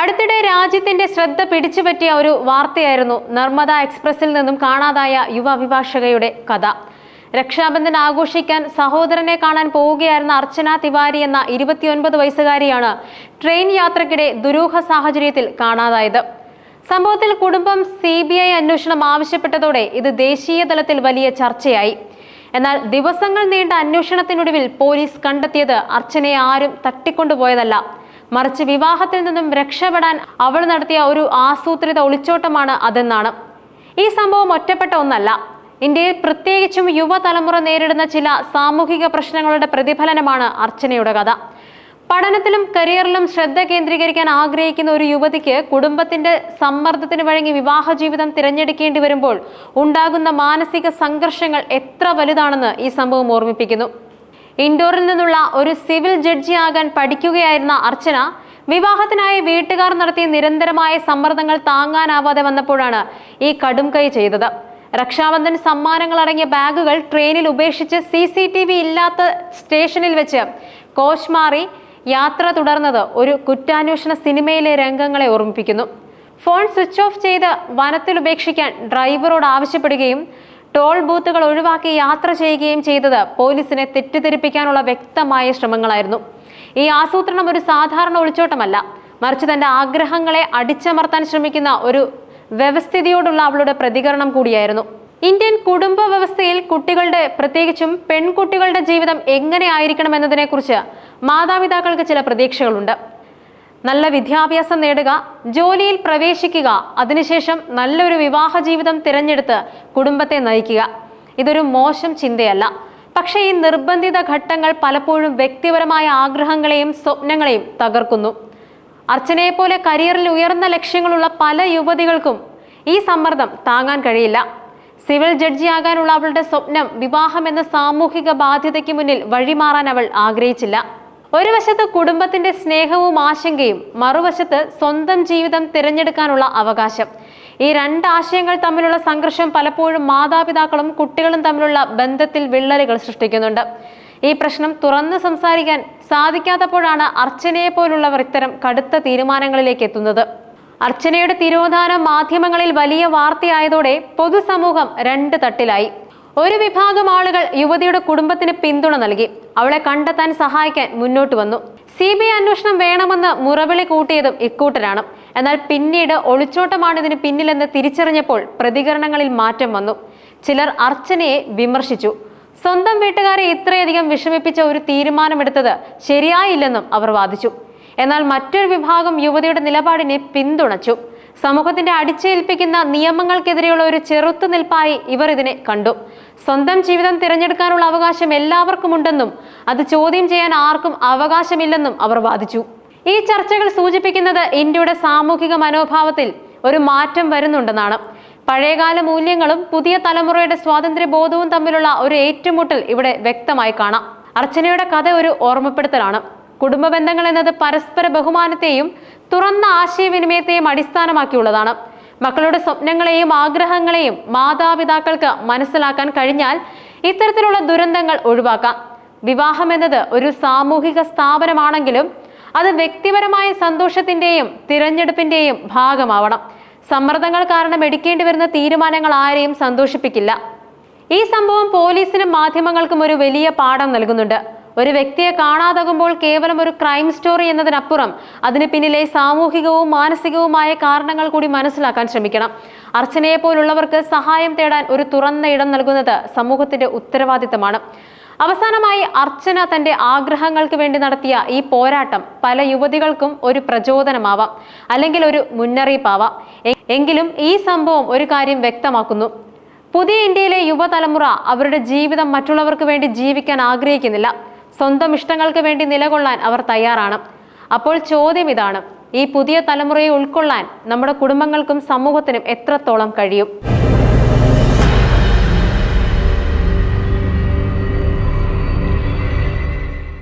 അടുത്തിടെ രാജ്യത്തിന്റെ ശ്രദ്ധ പിടിച്ചുപറ്റിയ ഒരു വാർത്തയായിരുന്നു നർമ്മദ എക്സ്പ്രസിൽ നിന്നും കാണാതായ യുവ അഭിഭാഷകയുടെ കഥ. രക്ഷാബന്ധൻ ആഘോഷിക്കാൻ സഹോദരനെ കാണാൻ പോവുകയായിരുന്ന അർച്ചന തിവാരി എന്ന ഇരുപത്തിയൊൻപത് വയസ്സുകാരിയാണ് ട്രെയിൻ യാത്രക്കിടെ ദുരൂഹ സാഹചര്യത്തിൽ കാണാതായത്. സംഭവത്തിൽ കുടുംബം സി ബി ഐ അന്വേഷണം ആവശ്യപ്പെട്ടതോടെ ഇത് ദേശീയ തലത്തിൽ വലിയ ചർച്ചയായി. എന്നാൽ ദിവസങ്ങൾ നീണ്ട അന്വേഷണത്തിനൊടുവിൽ പോലീസ് കണ്ടെത്തിയത് അർച്ചനയെ ആരും തട്ടിക്കൊണ്ടുപോയതല്ല. മറിച്ച് വിവാഹത്തിൽ നിന്നും രക്ഷപ്പെടാൻ അവൾ നടത്തിയ ഒരു ആസൂത്രിത ഒളിച്ചോട്ടമാണ് അതെന്നാണ്. ഈ സംഭവം ഒറ്റപ്പെട്ട ഒന്നല്ല. ഇന്ത്യയിൽ പ്രത്യേകിച്ചും യുവതലമുറ നേരിടുന്ന ചില സാമൂഹിക പ്രശ്നങ്ങളുടെ പ്രതിഫലനമാണ് അർച്ചനയുടെ കഥ. പഠനത്തിലും കരിയറിലും ശ്രദ്ധ കേന്ദ്രീകരിക്കാൻ ആഗ്രഹിക്കുന്ന ഒരു യുവതിക്ക് കുടുംബത്തിന്റെ സമ്മർദ്ദത്തിന് വഴങ്ങി വിവാഹ ജീവിതം തിരഞ്ഞെടുക്കേണ്ടി വരുമ്പോൾ ഉണ്ടാകുന്ന മാനസിക സംഘർഷങ്ങൾ എത്ര വലുതാണെന്ന് ഈ സംഭവം ഓർമ്മിപ്പിക്കുന്നു. ഇൻഡോറിൽ നിന്നുള്ള ഒരു സിവിൽ ജഡ്ജിയാകാൻ പഠിക്കുകയായിരുന്ന അർച്ചന വിവാഹത്തിനായി വീട്ടുകാർ നടത്തിയ നിരന്തരമായ സമ്മർദ്ദങ്ങൾ താങ്ങാനാവാതെ വന്നപ്പോഴാണ് ഈ കടും കൈ ചെയ്തത്. രക്ഷാബന്ധൻ സമ്മാനങ്ങൾ അടങ്ങിയ ബാഗുകൾ ട്രെയിനിൽ ഉപേക്ഷിച്ച് സി സി ടി വി ഇല്ലാത്ത സ്റ്റേഷനിൽ വെച്ച് കോച്ച് മാറി യാത്ര തുടർന്നത് ഒരു കുറ്റാന്വേഷണ സിനിമയിലെ രംഗങ്ങളെ ഓർമ്മിപ്പിക്കുന്നു. ഫോൺ സ്വിച്ച് ഓഫ് ചെയ്ത് വനത്തിൽ ഉപേക്ഷിക്കാൻ ഡ്രൈവറോട് ആവശ്യപ്പെടുകയും ടോൾ ബൂത്തുകൾ ഒഴിവാക്കി യാത്ര ചെയ്യുകയും ചെയ്തത് പോലീസിനെ തെറ്റിദ്ധരിപ്പിക്കാനുള്ള വ്യക്തമായ ശ്രമങ്ങളായിരുന്നു. ഈ ആസൂത്രണം ഒരു സാധാരണ ഒളിച്ചോട്ടമല്ല. മറിച്ച് തന്റെ ആഗ്രഹങ്ങളെ അടിച്ചമർത്താൻ ശ്രമിക്കുന്ന ഒരു വ്യവസ്ഥിതിയോടുള്ള അവളുടെ പ്രതികരണം കൂടിയായിരുന്നു. ഇന്ത്യൻ കുടുംബ വ്യവസ്ഥയിൽ കുട്ടികളുടെ പ്രത്യേകിച്ചും പെൺകുട്ടികളുടെ ജീവിതം എങ്ങനെ ആയിരിക്കണം എന്നതിനെക്കുറിച്ച് മാതാപിതാക്കൾക്ക് ചില പ്രതീക്ഷകളുണ്ട്. നല്ല വിദ്യാഭ്യാസം നേടുക ജോലിയിൽ പ്രവേശിക്കുക അതിനുശേഷം നല്ലൊരു വിവാഹ ജീവിതം തിരഞ്ഞെടുത്ത് കുടുംബത്തെ നയിക്കുക. ഇതൊരു മോശം ചിന്തയല്ല. പക്ഷേ ഈ നിർബന്ധിത ഘട്ടങ്ങൾ പലപ്പോഴും വ്യക്തിപരമായ ആഗ്രഹങ്ങളെയും സ്വപ്നങ്ങളെയും തകർക്കുന്നു. അർച്ചനയെ പോലെ കരിയറിൽ ഉയർന്ന ലക്ഷ്യങ്ങളുള്ള പല യുവതികൾക്കും ഈ സമ്മർദ്ദം താങ്ങാൻ കഴിയില്ല. സിവിൽ ജഡ്ജിയാകാനുള്ള അവളുടെ സ്വപ്നം വിവാഹം എന്ന സാമൂഹിക ബാധ്യതയ്ക്ക് മുന്നിൽ വഴിമാറാൻ അവൾ ആഗ്രഹിച്ചില്ല. ഒരു വശത്ത് കുടുംബത്തിന്റെ സ്നേഹവും ആശങ്കയും മറുവശത്ത് സ്വന്തം ജീവിതം തിരഞ്ഞെടുക്കാനുള്ള അവകാശം. ഈ രണ്ട് ആശയങ്ങൾ തമ്മിലുള്ള സംഘർഷം പലപ്പോഴും മാതാപിതാക്കളും കുട്ടികളും തമ്മിലുള്ള ബന്ധത്തിൽ വിള്ളലുകൾ സൃഷ്ടിക്കുന്നുണ്ട്. ഈ പ്രശ്നം തുറന്ന് സംസാരിക്കാൻ സാധിക്കാത്തപ്പോഴാണ് അർച്ചനയെ പോലുള്ളവർ ഇത്തരം കടുത്ത തീരുമാനങ്ങളിലേക്ക് എത്തുന്നത്. അർച്ചനയുടെ തിരോധാനം മാധ്യമങ്ങളിൽ വലിയ വാർത്തയായതോടെ പൊതുസമൂഹം രണ്ട് തട്ടിലായി. ഒരു വിഭാഗം ആളുകൾ യുവതിയുടെ കുടുംബത്തിന് പിന്തുണ നൽകി. അവളെ കണ്ടെത്താൻ സഹായിക്കാൻ മുന്നോട്ട് വന്നു. സി ബി ഐ അന്വേഷണം വേണമെന്ന് മുറവിളി കൂട്ടിയതും ഇക്കൂട്ടരാണ്. എന്നാൽ പിന്നീട് ഒളിച്ചോട്ടമാണ് ഇതിന് പിന്നിലെന്ന് തിരിച്ചറിഞ്ഞപ്പോൾ പ്രതികരണങ്ങളിൽ മാറ്റം വന്നു. ചിലർ അർച്ചനയെ വിമർശിച്ചു. സ്വന്തം വീട്ടുകാരെ ഇത്രയധികം വിഷമിപ്പിച്ച ഒരു തീരുമാനമെടുത്തത് ശരിയായില്ലെന്നും അവർ വാദിച്ചു. എന്നാൽ മറ്റൊരു വിഭാഗം യുവതിയുടെ നിലപാടിനെ പിന്തുണച്ചു. സമൂഹത്തിന്റെ അടിച്ചേൽപ്പിക്കുന്ന നിയമങ്ങൾക്കെതിരെയുള്ള ഒരു ചെറുത്തുനിൽപ്പായി ഇവർ ഇതിനെ കണ്ടു. സ്വന്തം ജീവിതം തിരഞ്ഞെടുക്കാനുള്ള അവകാശം എല്ലാവർക്കും ഉണ്ടെന്നും അത് ചോദ്യം ചെയ്യാൻ ആർക്കും അവകാശമില്ലെന്നും അവർ വാദിച്ചു. ഈ ചർച്ചകൾ സൂചിപ്പിക്കുന്നത് ഇന്ത്യയുടെ സാമൂഹിക മനോഭാവത്തിൽ ഒരു മാറ്റം വരുന്നുണ്ടെന്നാണ്. പഴയകാല മൂല്യങ്ങളും പുതിയ തലമുറയുടെ സ്വാതന്ത്ര്യ ബോധവും തമ്മിലുള്ള ഒരു ഏറ്റുമുട്ടൽ ഇവിടെ വ്യക്തമായി കാണാം. അർച്ചനയുടെ കഥ ഒരു ഓർമ്മപ്പെടുത്തലാണ്. കുടുംബ ബന്ധങ്ങൾ എന്നത് പരസ്പര ബഹുമാനത്തെയും തുറന്ന ആശയവിനിമയത്തെയും അടിസ്ഥാനമാക്കിയുള്ളതാണ്. മക്കളുടെ സ്വപ്നങ്ങളെയും ആഗ്രഹങ്ങളെയും മാതാപിതാക്കൾക്ക് മനസ്സിലാക്കാൻ കഴിഞ്ഞാൽ ഇത്തരത്തിലുള്ള ദുരന്തങ്ങൾ ഒഴിവാക്കാം. വിവാഹം എന്നത് ഒരു സാമൂഹിക സ്ഥാപനമാണെങ്കിലും അത് വ്യക്തിപരമായ സന്തോഷത്തിന്റെയും തിരഞ്ഞെടുപ്പിന്റെയും ഭാഗമാവണം. സമ്മർദ്ദങ്ങൾ കാരണം എടുക്കേണ്ടി വരുന്ന തീരുമാനങ്ങൾ ആരെയും സന്തോഷിപ്പിക്കില്ല. ഈ സംഭവം പോലീസിനും മാധ്യമങ്ങൾക്കും ഒരു വലിയ പാഠം നൽകുന്നുണ്ട്. ഒരു വ്യക്തിയെ കാണാതാകുമ്പോൾ കേവലം ഒരു ക്രൈം സ്റ്റോറി എന്നതിനപ്പുറം അതിന് പിന്നിലെ സാമൂഹികവും മാനസികവുമായ കാരണങ്ങൾ കൂടി മനസ്സിലാക്കാൻ ശ്രമിക്കണം. അർച്ചനയെ പോലുള്ളവർക്ക് സഹായം തേടാൻ ഒരു തുറന്ന ഇടം നൽകുന്നത് സമൂഹത്തിന്റെ ഉത്തരവാദിത്തമാണ്. അവസാനമായി അർച്ചന തന്റെ ആഗ്രഹങ്ങൾക്ക് വേണ്ടി നടത്തിയ ഈ പോരാട്ടം പല യുവതികൾക്കും ഒരു പ്രചോദനമാവാം അല്ലെങ്കിൽ ഒരു മുന്നറിയിപ്പാവാം. എങ്കിലും ഈ സംഭവം ഒരു കാര്യം വ്യക്തമാക്കുന്നു. പുതിയ ഇന്ത്യയിലെ യുവതലമുറ അവരുടെ ജീവിതം മറ്റുള്ളവർക്ക് വേണ്ടി ജീവിക്കാൻ ആഗ്രഹിക്കുന്നില്ല. സ്വന്തം ഇഷ്ടങ്ങൾക്ക് വേണ്ടി നിലകൊള്ളാൻ അവർ തയ്യാറാണ്. അപ്പോൾ ചോദ്യം ഇതാണ് ഈ പുതിയ തലമുറയെ ഉൾക്കൊള്ളാൻ നമ്മുടെ കുടുംബങ്ങൾക്കും സമൂഹത്തിനും എത്രത്തോളം കഴിയും?